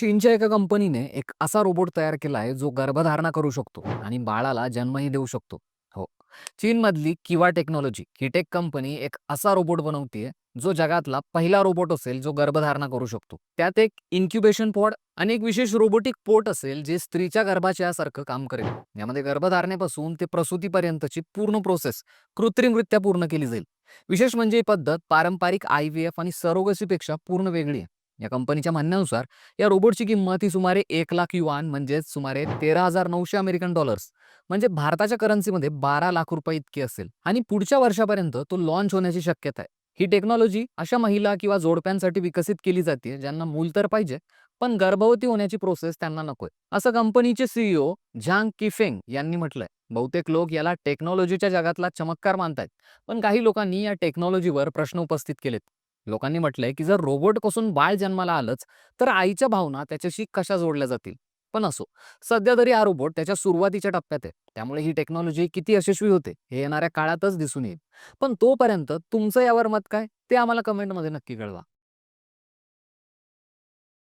चीनच्या एका कंपनीने एक असा रोबोट तयार केलाय जो गर्भधारणा करू शकतो आणि बाळाला जन्मही देऊ शकतो. हो. चीनमधली किवा टेक्नॉलॉजी ही टेक कंपनी एक असा रोबोट बनवतीये जो जगातला पहिला रोबोट असेल जो गर्भधारणा करू शकतो. त्यात एक इन्क्युबेशन पॉड आणि एक विशेष रोबोटिक पोट असेल जे स्त्रीच्या गर्भाशयासारखं काम करेल. यामध्ये गर्भधारणेपासून ते प्रसूतीपर्यंतची पूर्ण प्रोसेस कृत्रिमरित्या पूर्ण केली जाईल. विशेष म्हणजे ही पद्धत पारंपरिक आय व्ही एफ आणि सरोगसीपेक्षा पूर्ण वेगळी आहे. या कंपनीच्या म्हणण्यानुसार या रोबोटची किंमत ही सुमारे एक लाख युआन म्हणजेच सुमारे तेरा हजार नऊशे अमेरिकन डॉलर्स. म्हणजे भारताच्या करन्सीमध्ये बारा लाख रुपये इतकी असेल. आणि पुढच्या वर्षापर्यंत तो लॉन्च होण्याची शक्यता आहे. ही टेक्नॉलॉजी अशा महिला किंवा जोडप्यांसाठी विकसित केली जाते ज्यांना मूल तर पाहिजे पण गर्भवती होण्याची प्रोसेस त्यांना नकोय. असं कंपनीचे सीईओ झांग किफेंग यांनी म्हटलंय. बहुतेक लोक याला टेक्नॉलॉजीच्या जगातला चमत्कार मानतायत. पण काही लोकांनी या टेक्नॉलॉजीवर प्रश्न उपस्थित केलेत. लोकांनी म्हटलंय की जर रोबोट कसून बाळ जन्माला आलंच तर आईच्या भावना त्याच्याशी कशा जोडल्या जातील? पण असो सध्या तरी हा रोबोट त्याच्या सुरुवातीच्या टप्प्यात आहे. त्यामुळे ही टेक्नॉलॉजी किती यशस्वी होते हे येणाऱ्या काळातच दिसून येईल. पण तोपर्यंत तुमचं यावर मत काय? ते आम्हाला कमेंटमध्ये नक्की कळवा.